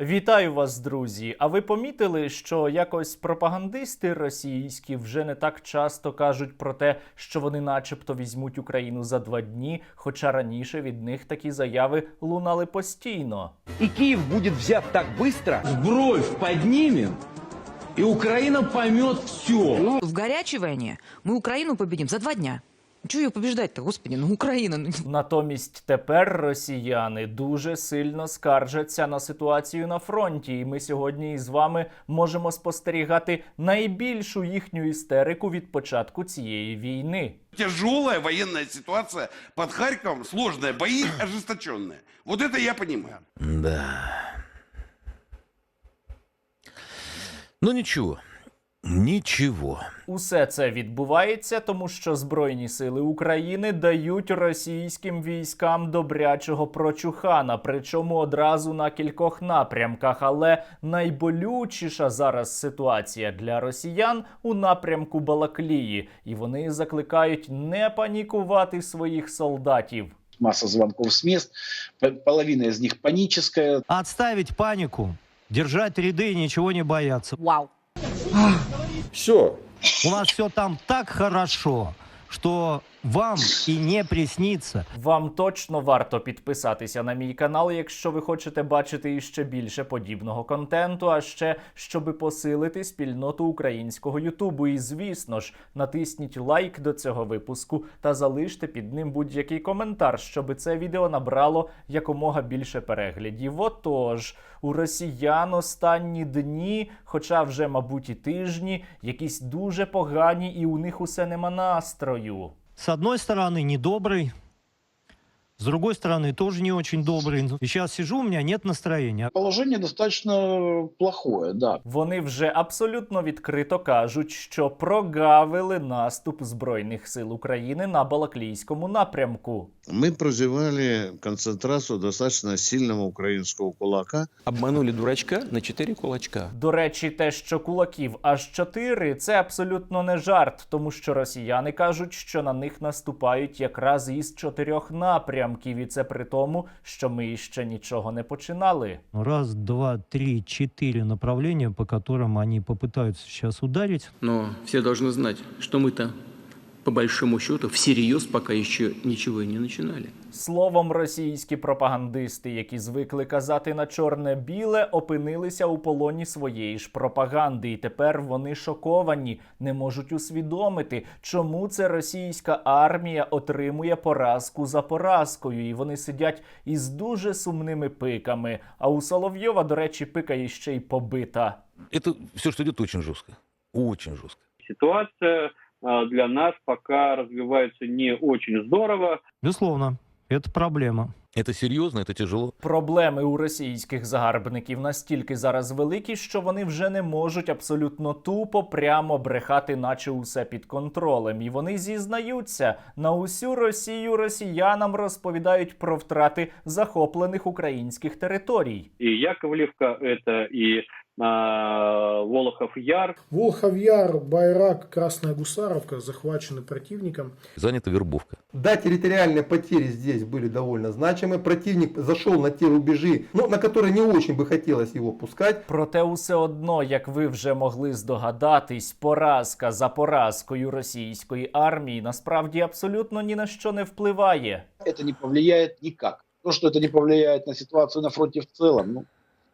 Вітаю вас, друзі! А ви помітили, що якось пропагандисти російські вже не так часто кажуть про те, що вони, начебто, візьмуть Україну за два дні, хоча раніше від них такі заяви лунали постійно. И Киев будет взят так быстро, бровь поднимем, и Украина поймет все. Ну, в горячей войне мы Украину победим за два дня. Чего ее побеждать-то, господи, ну Украина. ну, Натомість тепер росіяни дуже сильно скаржаться на ситуацію на фронті, і ми сьогодні із вами можемо спостерігати найбільшу їхню істерику від початку цієї війни. Тяжелая военная ситуация под Харьковом, сложная, бои ожесточенные. Вот это я понимаю. Да. Ну ничего. Ничего. Усе це відбувається, тому що Збройні сили України дають російським військам добрячого прочухана, причому одразу на кількох напрямках. Але найболючіша зараз ситуація для росіян у напрямку Балаклії, і вони закликають не панікувати своїх солдатів. масса звонков с мест, п- половина из них паническая. Отставить панику, держать ряды и ничего не бояться. Вау. Все. У нас все там так хорошо, что вам и не приснится. Вам точно варто підписатися на мій канал, якщо ви хочете бачити іще більше подібного контенту, а ще щоби посилити спільноту українського Ютубу. І звісно ж, натисніть лайк до цього випуску та залиште під ним будь-який коментар, щоби це відео набрало якомога більше переглядів. Отож, у росіян останні дні, хоча вже, мабуть, і тижні, якісь дуже погані, і у них усе нема настрою. С одной стороны, недобрый, с другой стороны, тоже не очень добрый. И сейчас сижу, у меня нет настроения. Положение достаточно плохое, да. Вони вже абсолютно відкрито кажуть, що прогавили наступ збройних сил України на Балаклійському напрямку. Мы прозевали концентрацию достаточно сильного украинского кулака. Обманули дурачка на четыре кулачка. До речі, те, що кулаків аж чотири, це абсолютно не жарт, тому що росіяни кажуть, що на них наступають якраз із чотирьох напрямків, і це при тому, що ми іще нічого не починали. Раз, два, три, четыре направления, по которым они попытаются сейчас ударить. Но все должны знать, что мы-то, по большому счету, всерьез пока еще ничего и не начинали. Словом, російські пропагандисти, які звикли казати на чорне-біле, опинилися у полоні своєї ж пропаганди, і тепер вони шоковані, не можуть усвідомити, чому це російська армія отримує поразку за поразкою, і вони сидять із дуже сумними пиками. А у Соловйова, до речі, пика ще й побита. Это все, что идет, очень жестко. Очень жестко. ситуация а, для нас пока развивается не очень здорово. Безусловно, это проблема. Это серьезно, это тяжело. Проблеми у російських загарбників настільки зараз великі, що вони вже не можуть абсолютно тупо прямо брехати, наче усе під контролем. І вони зізнаються на усю Росію росіянам розповідають про втрати захоплених українських територій. И Яковлевка это и а, Волохов Яр. Волхов Яр, Байрак, Красная Гусаровка захвачены противником. Занята вербовка. Да, территориальные потери здесь были довольно значимы. Противник зашел на те рубежи, ну, на которые не очень бы хотелось его пускать. Проте, усе одно, як ви вже могли здогадатись, поразка за поразкою російської армії насправді абсолютно ні на що не впливає. Это не повлияет никак. То, что это не повлияет на ситуацию на фронте в целом, ну,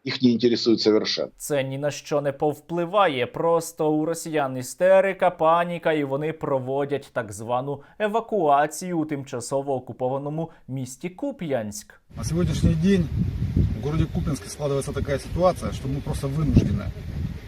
их не интересует совершенно. Це ні на що не повпливає. Просто у росіян істерика, паніка, і вони проводять так звану евакуацію у тимчасово окупованому місті Куп'янськ. На сегодняшний день в городе Купинске складывается такая ситуация, что мы просто вынуждены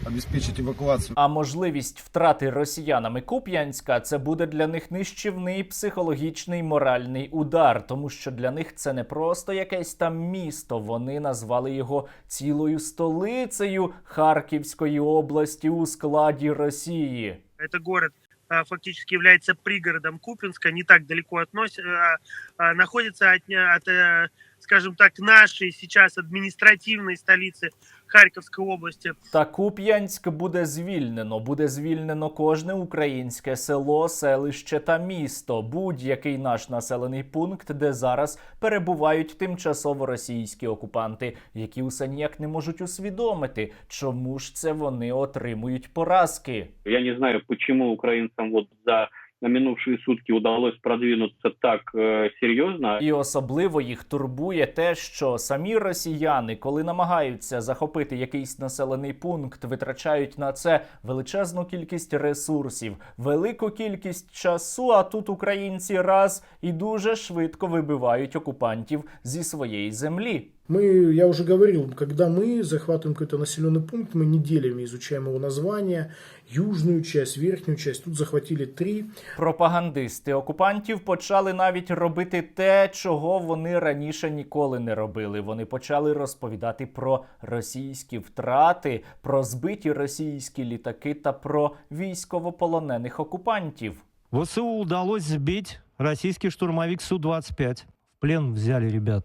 обеспечить эвакуацию. А можливість втрати росіянами Куп'янська це буде для них нищівний психологічний моральний удар, тому що для них це не просто якесь там місто. Вони назвали його цілою столицею Харківської області у складі Росії. Это город а, фактически является пригородом Купинска, не так далеко относ... а, а, находится от, от, э, скажем так, нашей сейчас административной столицы Харьковской области. Та Куп'янськ буде звільнено. Буде звільнено кожне українське село, селище та місто, будь-який наш населений пункт, де зараз перебувають тимчасово російські окупанти, які усе ніяк не можуть усвідомити, чому ж це вони отримують поразки. Я не знаю, почему украинцам вот за на минувшие сутки удалось продвинуться так э, серьезно. І особливо їх турбує те, що самі росіяни, коли намагаються захопити якийсь населений пункт, витрачають на це величезну кількість ресурсів, велику кількість часу. А тут українці раз і дуже швидко вибивають окупантів зі своєї землі. Мы, я уже говорил, когда мы захватываем какой-то населенный пункт, мы неделями изучаем его название, южную часть, верхнюю часть. Тут захватили три. Пропагандисти окупантів почали навіть робити те, чого вони раніше ніколи не робили. Вони почали розповідати про російські втрати, про збиті російські літаки та про військовополонених окупантів. ВСУ удалось сбить российский штурмовик Су-25. В плен взяли ребят.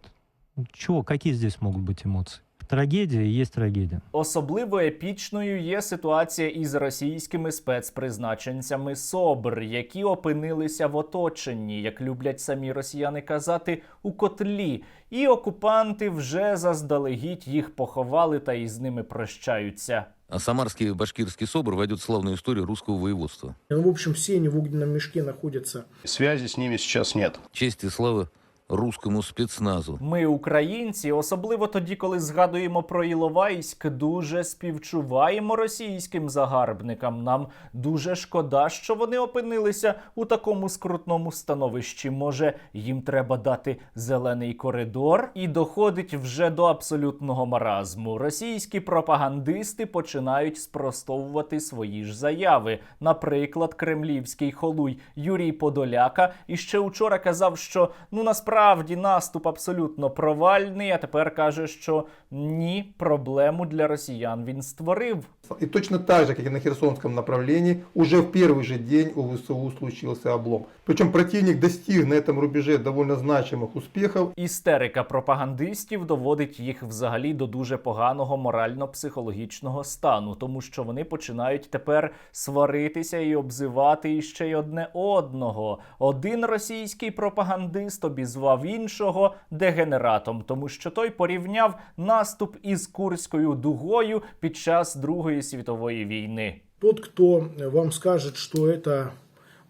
Ну, Чего, какие здесь могут быть эмоции? Трагедия и есть трагедия. Особливо епічною є ситуація із російськими спецпризначенцями СОБР, які опинилися в оточенні, як люблять самі росіяни казати, у котлі. І окупанти вже заздалегідь їх поховали та із ними прощаються. А самарский башкирский СОБР войдет в славную историю русского воеводства. Ну, в общем, все они в огненном мешке находятся. Связи с ними сейчас нет. Честь и слава русскому спецназу. Ми, українці, особливо тоді, коли згадуємо про Іловайськ, дуже співчуваємо російським загарбникам. Нам дуже шкода, що вони опинилися у такому скрутному становищі. Може, їм треба дати зелений коридор, і доходить вже до абсолютного маразму. Російські пропагандисти починають спростовувати свої ж заяви. Наприклад, кремлівський холуй Юрій Подоляка і ще учора казав, що ну насправді наступ абсолютно провальний. А тепер каже, що ні, проблему для росіян він створив. И точно так же, как и на Херсонском направлении, уже в первый же день у ВСУ случился облом. Причем противник достиг на этом рубеже довольно значимых успехов. Істерика пропагандистів доводить їх взагалі до дуже поганого морально-психологічного стану, тому що вони починають тепер сваритися і обзивати іще й одне одного. Один російський пропагандист обізвав іншого дегенератом, тому що той порівняв наступ із Курською дугою під час Другої світової війни. Тот, кто вам скажет, что это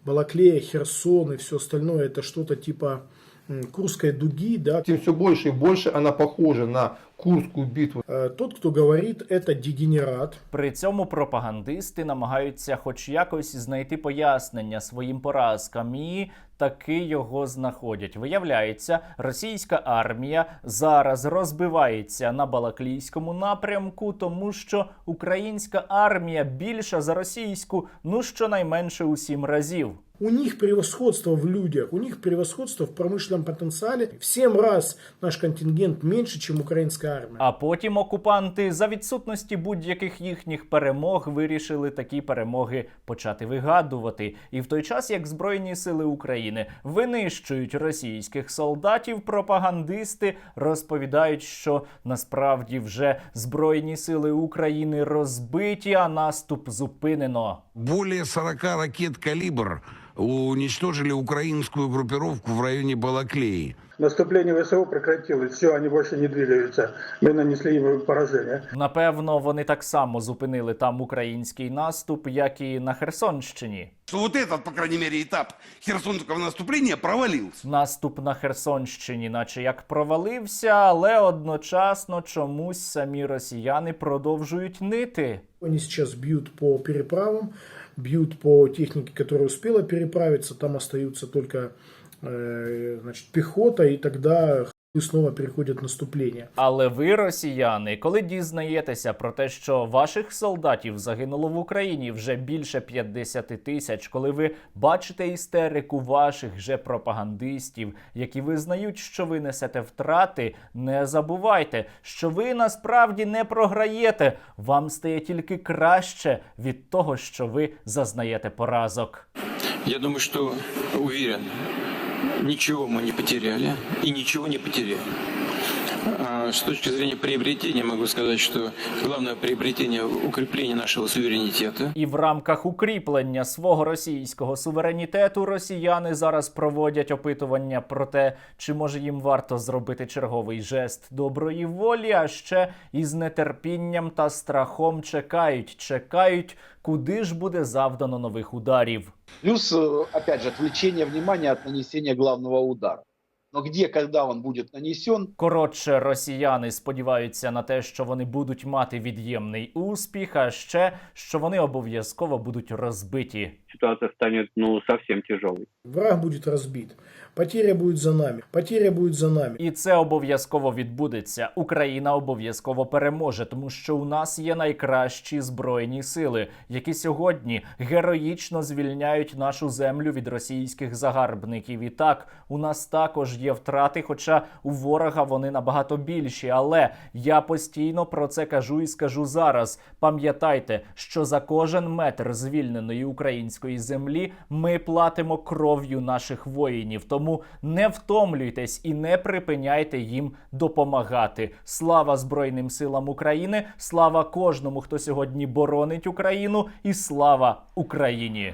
Балаклея, Херсон и все остальное, это что-то типа Курської Курской дуги, да, Тем все больше и больше она похожа на Курскую битву. Э, тот, кто говорит, это дегенерат. При цьому пропагандисти намагаються хоч якось знайти пояснення своїм поразкам і таки його знаходять. Виявляється, російська армія зараз розбивається на Балаклійському напрямку, тому що українська армія більша за російську, ну щонайменше у сім разів. У них превосходство в людях, у них превосходство в промышленном потенциале. В 7 раз наш контингент меньше, чем украинская армия. А потім окупанти за відсутності будь-яких їхніх перемог вирішили такі перемоги почати вигадувати. І в той час, як Збройні сили України винищують російських солдатів, пропагандисти розповідають, що насправді вже Збройні сили України розбиті, а наступ зупинено. Более 40 ракет «Калибр» уничтожили украинскую группировку в районе Балаклеи. Наступление ВСУ прекратилось, все, они больше не двигаются. Мы нанесли им поражение. Напевно, вони так само зупинили там український наступ, як і на Херсонщині. Что вот этот, по крайней мере, этап херсонского наступления провалился. Наступ на Херсонщині, наче як провалився, але одночасно чомусь самі росіяни продовжують нити. Они сейчас бьют по переправам, бьют по технике, которая успела переправиться. Там остаются только э, значит, пехота, и тогда и снова переходят в наступление. Але ви, росіяни, коли дізнаєтеся про те, що ваших солдатів загинуло в Україні вже більше 50 тисяч, коли ви бачите істерику ваших же пропагандистів, які визнають, що ви несете втрати, не забувайте, що ви насправді не програєте. Вам стає тільки краще від того, що ви зазнаєте поразок. Я думаю, что уверен, ничего мы не потеряли и ничего не потеряем. С точки зрения приобретения могу сказать, что главное приобретение – укрепление нашего суверенитета. І в рамках укріплення свого російського суверенітету росіяни зараз проводять опитування про те, чи може їм варто зробити черговий жест доброї волі, а ще із нетерпінням та страхом чекають, чекають, куди ж буде завдано нових ударів. Плюс, э, опять же, отвлечение внимания от нанесения главного удара. Но где, когда он будет нанесен, Коротше, росіяни сподіваються на те, що вони будуть мати від'ємний успіх, а ще що вони обов'язково будуть розбиті. Ситуація стане ну, зовсім тяжелой. Враг буде разбит. Потеря будет за нами. Потеря будет за нами. І це обов'язково відбудеться. Україна обов'язково переможе, тому що у нас є найкращі збройні сили, які сьогодні героїчно звільняють нашу землю від російських загарбників. І так, у нас також є втрати, хоча у ворога вони набагато більші. Але я постійно про це кажу і скажу зараз. Пам'ятайте, що за кожен метр звільненої української землі ми платимо кров'ю наших воїнів. Тому не втомлюйтесь і не припиняйте їм допомагати. Слава Збройним силам України! Слава кожному, хто сьогодні боронить Україну, і слава Україні!